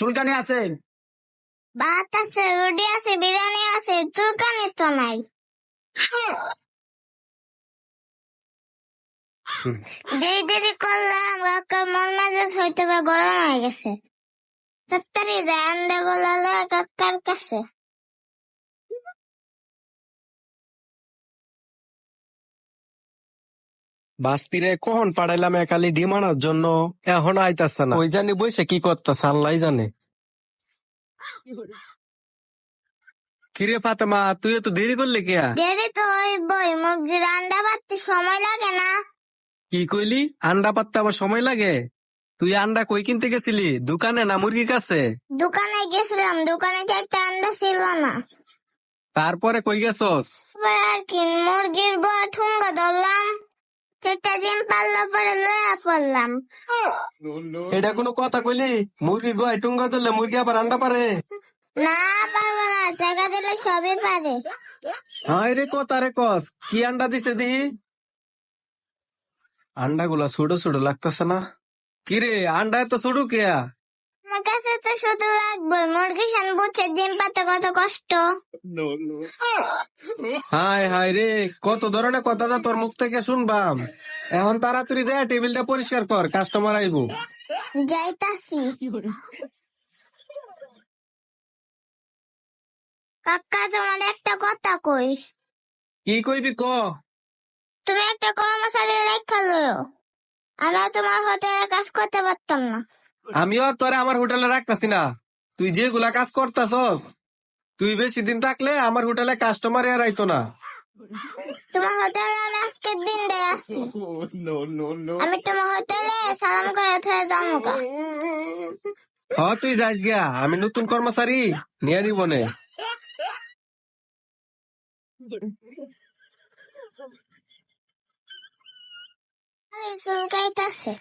চুলকানি আছে? ভাত আছে, রুটি আছে, বিরিয়ানি আছে, চুলকানি তো নাই। দেরি দেরি করলাম কাকার মন মেজাজ হয়তো বা গরম হয়ে গেছে। তাড়াতাড়ি যায় আন্ডা কাকার কাছে। বাস্তিরে কখন পাড়াইলাম একালি ডিম আনার জন্য? এখন আইতাছে না। ওই জানি বসে কি করতাছে আল্লাহ জানে। কিরে ফাতেমা তুই তো দেরি করলি কে দেরি তো ওই বই মুরগির আন্ডা পাততে সময় লাগে না। কি কইলি? আন্ডা পাততে আবার সময় লাগে? তুই আন্ডা কই কিনতে গেছিলি? দোকানে না মুরগির কাছে? দোকানে গেছিলাম দোকানে তো একটা আন্ডা ছিল না। তারপরে কই গেছস? আর কি মুরগির বয় ঠুঙ্গা ধরলাম। চারটা ডিম পাল্লা পরে লয়া পড়লাম। এটা কোনো কথা কইলি? মুরগি গয় টুঙ্গা দিলে মুরগি আবার আন্ডা পারে? না পারব না টাকা দিলে সবই পারে। হায় রে কথা রে কস কি আন্ডা দিছে দি? আন্ডা গুলা ছোট ছোট লাগতেছে না? কিরে আন্ডা এত ছোট কেয়া? কাছে তো শুধু লাগবে মুরগি সান বুঝছে ডিম পাতা কত কষ্ট। হায় হায় রে কত ধরনের কথা যা তোর মুখ থেকে শুনবাম। এখন তাড়াতাড়ি টেবিলটা পরিষ্কার কর কাস্টমার আইবো। যাইতাছি। কাকা তোমার একটা কথা কই। কি কইবি ক? তুমি একটা কর্মচারী রেখা লও আমরা তোমার হোটেলে কাজ করতে পারতাম না। আমিও আর তোরে আমার হোটেলে রাখতাছি না। তুই যেগুলা কাজ করতাছস তুই বেশি দিন থাকলে আমার হোটেলে কাস্টমার আর আইতো না। তোমার হোটেলে আমি আজকের দিন দিয়ে আমি তোমার হোটেলে সালাম করে থয়ে যাব হ তুই যাইস গিয়া আমি নতুন কর্মচারী নিয়ে নিব নে। চুলকাইতাছে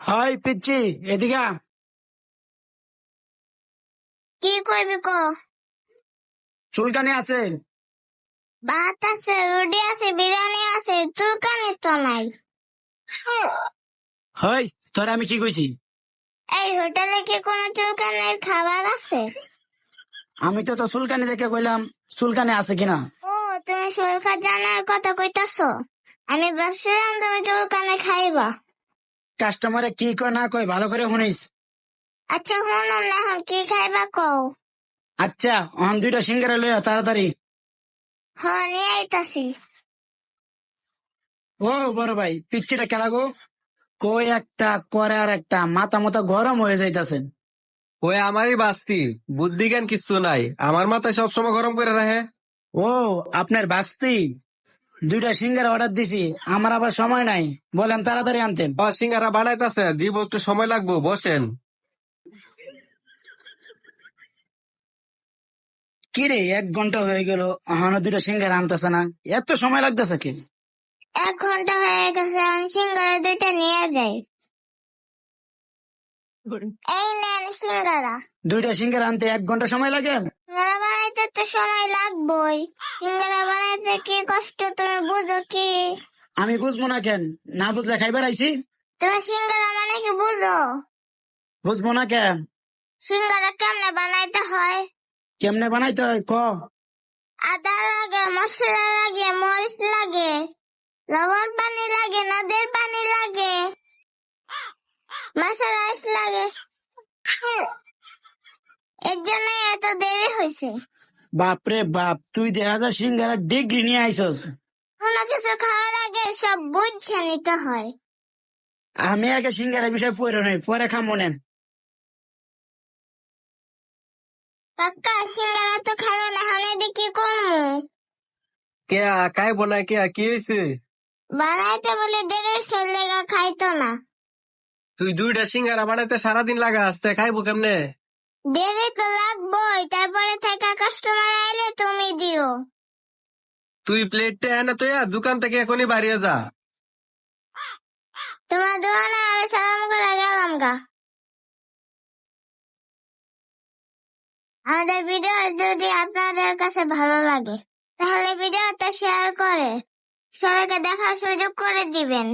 হাই পিচ্ছি এদিকে কি কইবি ক? চুলকানি আছে। ভাত আছে রুটি আছে বিরিয়ানি আছে চুলকানি তো নাই। হাই তোর আমি কি কইছি? এই হোটেলে কি কোনো চুলকানির খাবার আছে? আমি তো তো চুলকানি দেখে কইলাম চুলকানি আছে কিনা? ও তুমি সুলখা জানার কথা কইতাছ? আমি ভাবছিলাম তুমি চুলকানি খাইবা। কাস্টমারে কি কয় না কয় ভালো করে শুনিস। আচ্ছা শুনুন না এখন কি খাইবা কও? আচ্ছা অহন দুইটা সিঙ্গারা লইয়া তাড়াতাড়ি। হ নিয়ে আইতাছি। ও বড় ভাই পিচ্ছিটা খেলা গো? কই একটা করে আর একটা মাথা মতো গরম হয়ে যাইতাছে। ওই আমারই বাস্তি বুদ্ধি জ্ঞান কিচ্ছু নাই। আমার মাথায় সবসময় গরম করে রাখে ও আপনার বাস্তি? দুইটা সিঙ্গারা অর্ডার দিছি আমার আবার সময় নাই। বলেন তাড়াতাড়ি আনতেন। ও সিঙ্গারা বানাইতাছে দিব একটু সময় লাগবো বসেন। কি রে এক ঘণ্টা হয়ে গেল এখনও দুইটা সিঙ্গারা আনতেছে না। এত সময় লাগতেছে কি? এক ঘণ্টা হয়ে গেছে আমি সিঙ্গারা দুইটা নিয়ে যাই। এই নেন সিঙ্গারা। দুইটা সিঙ্গারা আনতে এক ঘণ্টা সময় লাগে? তো সময় লাগবেই। সিঙ্গারা বানাইতে কি কষ্ট তুমি বুঝো কি? আমি বুঝব না কেন? না বুঝলে খাইবার আইছি? তুমি সিঙ্গারা মানে কি বুঝো? বুঝব না কেন? সিঙ্গারা কেমনে বানাইতে হয়? কেমনে বানাইতে হয়? ক? আদা লাগে মশলা লাগে মরিচ লাগে। লবণ পানি লাগে নদের পানি লাগে। আইস লাগে। এর জন্য এত দেরি হয়েছে বাপরে বাপ তুই দেখা যায় সিঙ্গারা ডিগ্রি নিয়ে আইসস। কোনো কিছু খাওয়ার আগে সব বুঝছে নিতে হয়। আমি আগে সিঙ্গারা বিষয় পড়ে নাই পরে খামো নেন। কাকা সিঙ্গারা তো খালো না এখন এদিকে কি করব? কে কাই বনায় কে কি হয়েছে বানাইতে বলে দেরি ছেলেগা খাইতো না। তুই দুইটা সিঙ্গারা বানাইতে সারাদিন লাগা আসতে খাইবো কেমনে? দেরি তো লাগবোই তারপরে থাকা কাস্টমার আইলে তুমি দিও। তুই প্লেটটা এনে তো দোকান থেকে এখনই বাড়িয়ে যা। তোমার দোকানে আমি সালাম করে গেলাম গা। আমাদের ভিডিও যদি আপনাদের কাছে ভালো লাগে তাহলে ভিডিওটা শেয়ার করে সবাইকে দেখার সুযোগ করে দিবেন।